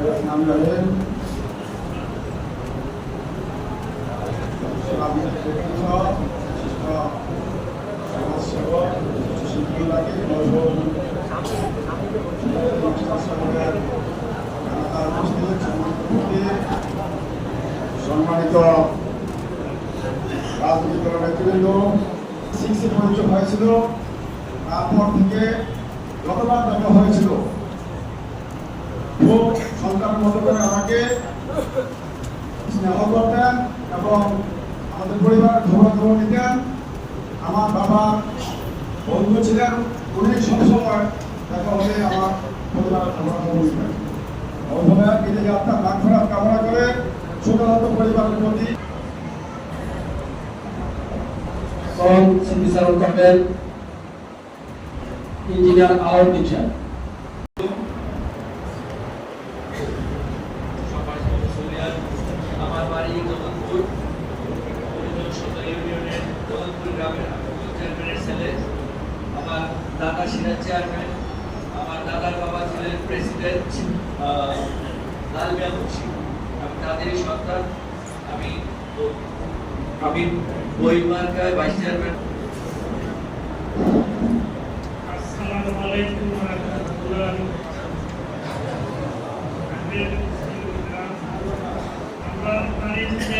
নাম জানেন সম্মানিত রাজনৈতিক দলের নেতৃবৃন্দ সিক্সে পরিচয় হয়েছিল তারপর থেকে যতবার দেখা হয়েছিল খুব সন্তান মতো করে আমাকে স্নেহ করতেন এবং আমাদের পরিবারের খবর খবর নিতেন। আমার বাবা বন্ধু ছিলেন। উনি সবসময় দেখা হলে আমার পরিবারের খবর খবর নিতেন। অভয়া বিদেশে যাত্রা লাখ ফেরাত কামনা করে ছোটখাটো পরিবারের প্রতি। সন সিদ্দিসারুল ইঞ্জিনিয়ার আওয়ার টিচার আমার বাড়ি দৌলতপুর সদর ইউনিয়নের দৌলতপুর গ্রামের চেয়ারম্যানের ছেলে, আমার দাদা সিরাজ চেয়ারম্যান, আমার দাদার বাবা ছিলেন প্রেসিডেন্ট লাল মিয়া আমি তাদেরই সন্তান। আমি আমি বই মার্কায় ভাইস চেয়ারম্যান। আসসালামু আলাইকুম ওয়া রাহমাতুল্লাহ আমরা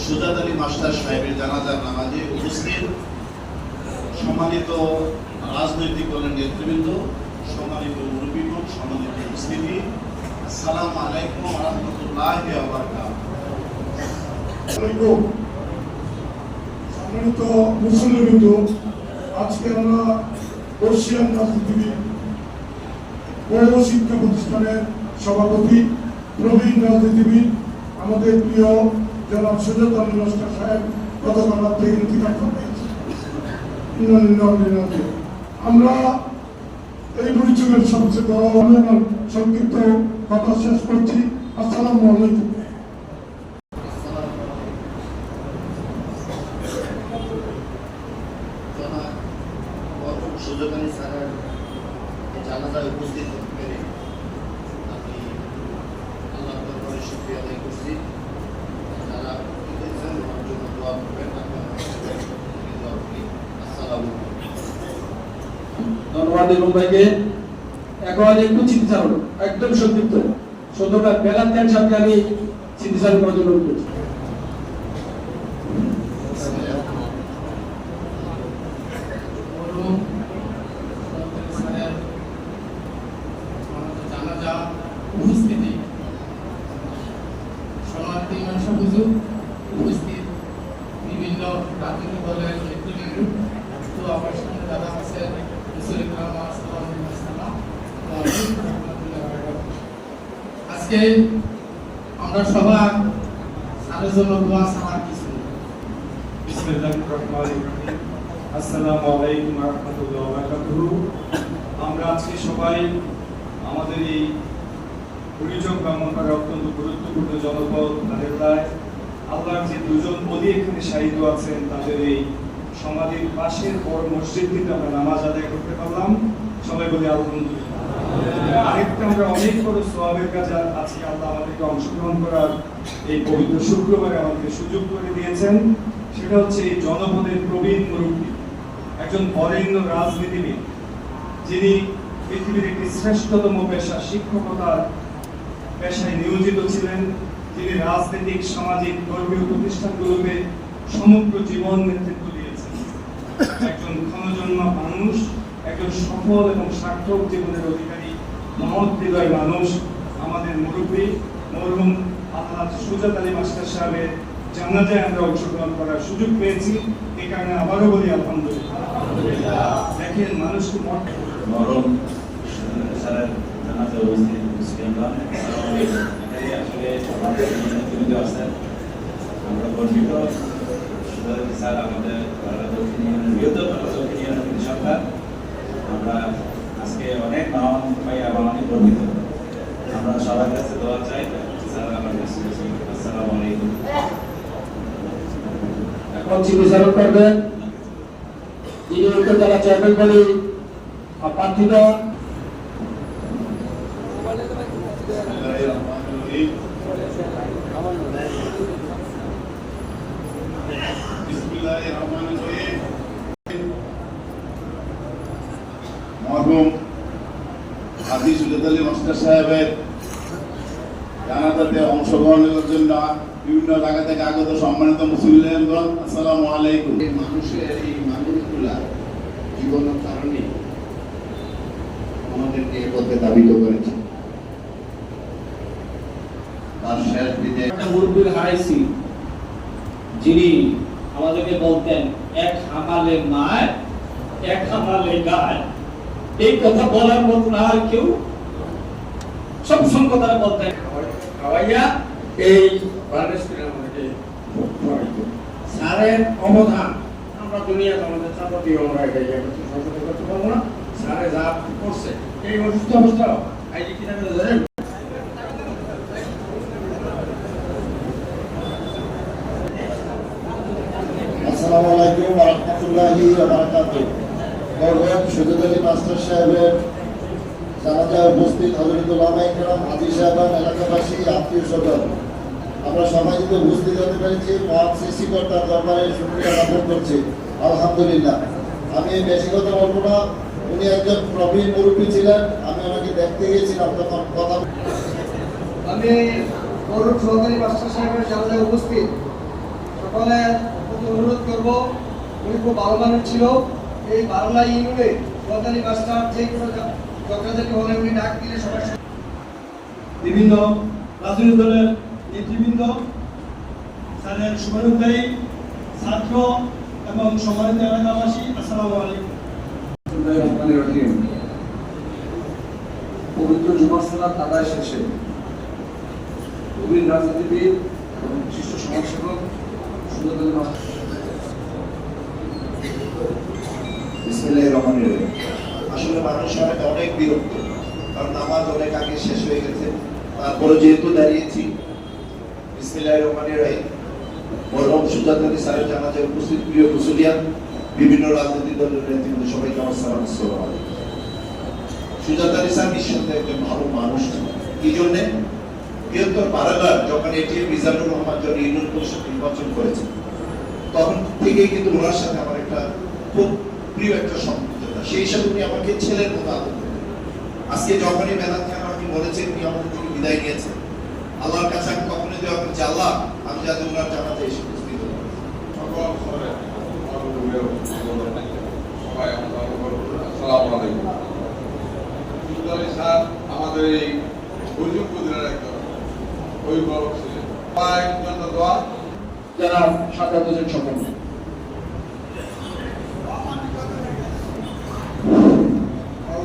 সুজাত আলী মাস্টার সাহেবের জানাজার নামাজে উপস্থিত সম্মানিত রাজনৈতিক দলের নেতৃবৃন্দ, সম্মানিত মুরব্বীগণ সম্মানিত উপস্থিতি আসসালামু আলাইকুম রাহমাতুল্লাহি। সম্মানিত মুসলিমবৃন্দ আজকে আমরা বর্ষিয়ান রাজনীতিবিদ পৌর শিক্ষা প্রতিষ্ঠানের সভাপতি, প্রবীণ রাজনীতিবিদ, আমাদের প্রিয় জনাব আলী নস্কর সাহেব গতকাল রাত থেকে ইন্তিকাল করবেন আমরা এই পরিচয়ের সবচেয়ে বড় সংক্ষিপ্ত কথা শেষ করছি। আসসালামু আলাইকুম জনাব মরহুম সুজাত আলী স্যারের এই জানাজায় উপস্থিত হতে পেরে আমি আল্লাহ দরবারে শুকরিয়া আদায় করছি যারা উপস্থিত হয়েছেন আমার জন্য দোয়া করবেন আমি আমার জন্য দোয়া করি আসসালামু আলাইকুম ধন্যবাদ মুম্বাইকে একবার একটু চিন্তাচারণ একদম সংক্ষিপ্ত সুন্দরভাবে বেলা ত্যাগ সাথে আমি চিন্তা করার জন্য করছি আমাদের জানাজা উপস্থিতি সম্মানিত ইমাম সাহেব হুজুর উপস্থিত বিভিন্ন রাজনৈতিক দলের নেতৃবৃন্দ তো আমার সামনে দাদা আছেন রসুল ইকরাম আসসালামু আলাইহি ওয়াসাল্লাম আজকে আমরা সবাই স্যারের জন্য দোয়া সাহার কিছু আসসালামু আলাইকুম রাহমাতুল্লাহি বারাকাতুহু। আমরা আজকে সবাই আমাদের এই পরিচয় ব্রাহ্মণপাড়া অত্যন্ত গুরুত্বপূর্ণ জনপদ তাদের প্রায় আল্লাহর যে দুজন অলি এখানে শাহিদ আছেন, তাদের এই সমাধির পাশের বড় মসজিদটিতে আমরা নামাজ আদায় করতে পারলাম। সবাই বলি আলহামদুলিল্লাহ। শ্রেষ্ঠতম পেশা শিক্ষকতার পেশায় নিয়োজিত ছিলেন। যিনি রাজনৈতিক, সামাজিক, ধর্মীয় প্রতিষ্ঠানগুলোকে সমগ্র জীবন নেতৃত্ব দিয়েছেন। একজন ক্ষণজন্ম মানুষ একজন সফল এবং সার্থক জীবনের অধিকারী মহৎ হৃদয় মানুষ আমাদের মুরব্বী মরহুম আল্লাহ সুজাত আলী মাস্টার সাহেবের জানাজায় আমরা অংশগ্রহণ করার সুযোগ পেয়েছি। এই কারণে আবারও বলি আলহামদুলিল্লাহ। দেখেন মানুষকে মরম স্যারের জানাতে উপস্থিত আসলে আমাদের আছেন। আমরা গর্বিত। স্যার আমাদের দক্ষিণ বাংলা দক্ষিণ আমরা আজকে অনেক নাম পাই এবং অনেক গর্বিত আমরা সবার কাছে দোয়া চাই স্যার আমার কাছে আসসালামু আলাইকুম। এখন স্মৃতিচারণ করবেন। যিনি উত্তর জেলা চেয়ারম্যান বলে প্রার্থীরা মরহুম হাফিজ সুজাত আলী মাস্টার সাহেবের জানাজাতে অংশগ্রহণের জন্য বিভিন্ন জায়গা থেকে আগত সম্মানিত মুসলিমগণ আসসালামু আলাইকুম। এই মানুষের এই মানবগুলা জীবনের কারণে আমাদেরকে এ পথে দাবিত করেছে। তার শেষ একটা মুরব্বীর হারাইছি যিনি আমাদেরকে বলতেন এক হামালে মায় এক হামালে গায়। এই কথা বলার মতন আর কেউ সব কথা বলতেন খাওয়াইয়া এই আমাদেরকে খাওয়াইতো। অবদান আমরা দুনিয়া আমাদের চাপাতি আমরা এটা ইয়ে করতে পারব না। স্যারে যা করছে এই অসুস্থ অবস্থা এই যে কিনা জানেন আসসালামু আলাইকুম ওয়া রাহমাতুল্লাহি ওয়া বারাকাতুহু। মরহুম সুজাত আলী মাস্টার সাহেবের জানাজায় উপস্থিত ইকরাম হাজী সাহেবান এলাকাবাসী, আত্মীয় স্বজন। আমরা সবাই যদি উপস্থিত হতে পেরেছি, মহান সৃষ্টিকর্তার দরবারে শুকরিয়া জ্ঞাপন করছি। আলহামদুলিল্লাহ। আমি বেশি কথা বলব না উনি একজন প্রবীণ মুরব্বী ছিলেন, আমি ওনাকে দেখতে গিয়েছিলাম, তখন কথা আমি গৌরব সহকারী মাস্টার সাহেবের জানাজায় উপস্থিত। সকলের প্রতি অনুরোধ করব, উনি খুব ভালো মানুষ ছিল। এই বাংলা ইউনিয়নে সহকারী মাস্টার যে কোনো হলে উনি ডাক দিলে সবাই বিভিন্ন রাজনৈতিক দলের নেতৃবৃন্দ স্যারের শুভানুধ্যায়ী ছাত্র এবং সম্মানিত এলাকাবাসী আসসালামু আলাইকুম। পবিত্র জুমার সালাত আদায় শেষে প্রবীণ রাজনীতিবিদ এবং বিশিষ্ট সমাজসেবক সুন্দর রহমানির আসলে মানুষ অনেক বিরক্ত, কারণ নামাজ অনেক আগে শেষ হয়ে গেছে। তারপরে যেহেতু দাঁড়িয়েছি আমার ভালো মানুষ। জন্যে? যখন মিজানুর নির্বাচন করেছে তখন থেকেই কিন্তু ওনার সাথে আমার একটা খুব প্রিয় একটা সম্পর্কতা সেই হিসাবে উনি আমাকে ছেলের মতো আদর আজকে যখনই মেলাদ খান আমাকে বলেছেন, উনি আমাদের থেকে বিদায় নিয়েছেন। আল্লাহর কাছে আমি কখনোই দেওয়া করছি আল্লাহ, আমি যাতে ওনার জানাতে এসে উপস্থিত হতে পারি। সকল স্তরের মাননীয় সবাই আসসালামু আলাইকুম সুন্দরী স্যার আমাদের এই হুজুর কুদিনের একজন অভিভাবক ছিলেন সবাই জন্য দোয়া যারা সাধারণ হোসেন সকল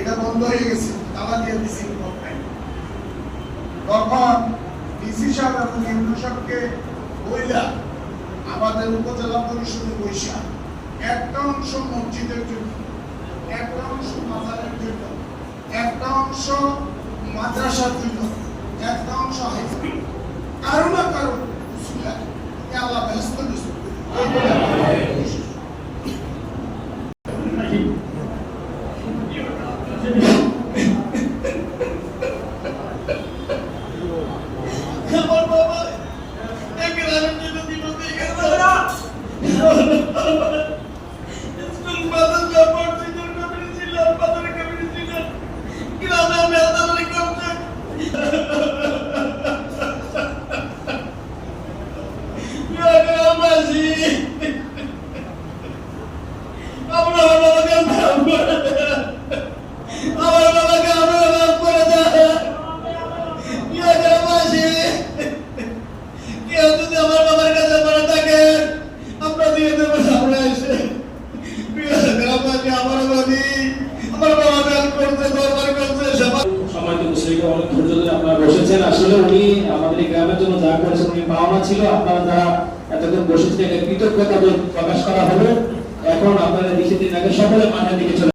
এটা বন্ধ হয়ে গেছে। তালা দিয়ে দিছি তখন ডিসি সাহেব এবং ইউনো সাহেবকে বইলা আমাদের উপজেলা পরিষদে বৈশা একটা অংশ মসজিদের জন্য, একটা অংশ মাজারের জন্য, একটা অংশ মাদ্রাসার জন্য, একটা অংশ হাইস্কুল। কারও না কারও আল্লাহ ব্যস্ত দিছে আমার বাবা এক গ্রামের জন্য বিপদ হয়ে গেছে স্কুল মাদ্রাসা মসজিদের কমিটি ছিল বাজারের কমিটি ছিল গ্রামে মেহদানের কমিটি করেছেন আসলে উনি আমাদের এই গ্রামের জন্য যা করেছেন উনি পাওনা ছিল, আপনারা যারা এতক্ষণ বসেছিলেন কৃতজ্ঞতা প্রকাশ করা হলো। এখন আপনারা দিন আগে সকলে মাঠের দিকে চলে